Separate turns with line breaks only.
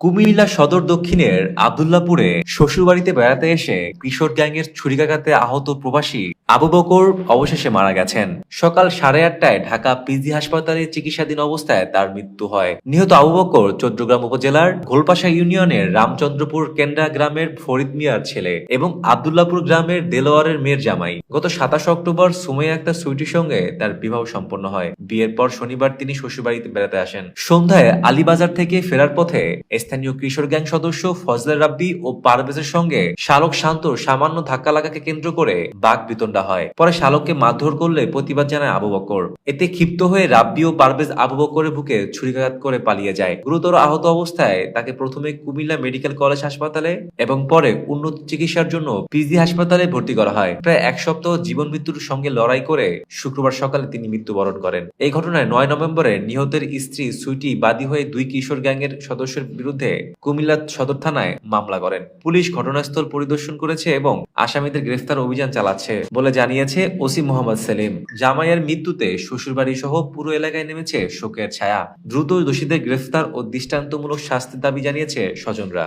কুমিল্লা সদর দক্ষিণের আবদুল্লাপুরে শ্বশুরবাড়িতে বেড়াতে এসে কিশোর গ্যাংয়ের ছুরিকাঘাতে আহত প্রবাসী আবু বকর অবশেষে মারা গেছেন। সকাল সাড়ে আটটায় ঢাকা পিজি হাসপাতালে চিকিৎসাধীন অবস্থায় তার মৃত্যু হয়। নিহত আবু বকর চৌদ্দগ্রাম উপজেলার ঘোলপাশা ইউনিয়নের রামচন্দ্রপুর কেন্দ্রা গ্রামের ফরিদ মিয়ার ছেলে এবং আবদুল্লাপুর গ্রামের দেলোয়ারের মেয়ের জামাই। গত সাতাশ অক্টোবর সুমাইয়া আক্তার সুইটির সঙ্গে তার বিবাহ সম্পন্ন হয়। বিয়ের পর শনিবার তিনি শ্বশুরবাড়িতে বেড়াতে আসেন। সন্ধ্যায় আলীবাজার থেকে ফেরার পথে স্থানীয় কিশোর গ্যাং সদস্য ফজলে রাব্বি ও পারভেজের সঙ্গে শালক শান্তর সামান্য ধাক্কা লাগাকে কেন্দ্র করে বাঘ বিতণ্ডা হয়। পরে শালককে মারধর করলে প্রতিবাদ জানায় আবু বকর। এতে ক্ষিপ্ত হয়ে রাব্বি ও পারভেজ আবু বকরের বুকে ছুরিকাঘাত করে পালিয়ে যায়। গুরুতর আহত অবস্থায় তাকে প্রথমে কুমিল্লা মেডিকেল কলেজ হাসপাতালে এবং পরে উন্নত চিকিৎসার জন্য পিজি হাসপাতালে ভর্তি করা হয়। প্রায় এক সপ্তাহ জীবন মৃত্যুর সঙ্গে লড়াই করে শুক্রবার সকালে তিনি মৃত্যুবরণ করেন। এই ঘটনায় নয় নভেম্বরে নিহতের স্ত্রী সুইটি বাদী হয়ে দুই কিশোর গ্যাংয়ের সদস্যের বিরুদ্ধে কুমিল্লা সদর থানায় মামলা করেন। পুলিশ ঘটনাস্থল পরিদর্শন করেছে এবং আসামিদের গ্রেফতার অভিযান চালাচ্ছে বলে জানিয়েছে ওসি মোহাম্মদ সেলিম। জামাইয়ের মৃত্যুতে শ্বশুরবাড়ি সহ পুরো এলাকায় নেমেছে শোকের ছায়া। দ্রুত দোষীদের গ্রেফতার ও দৃষ্টান্তমূলক শাস্তির দাবি জানিয়েছে স্বজনরা।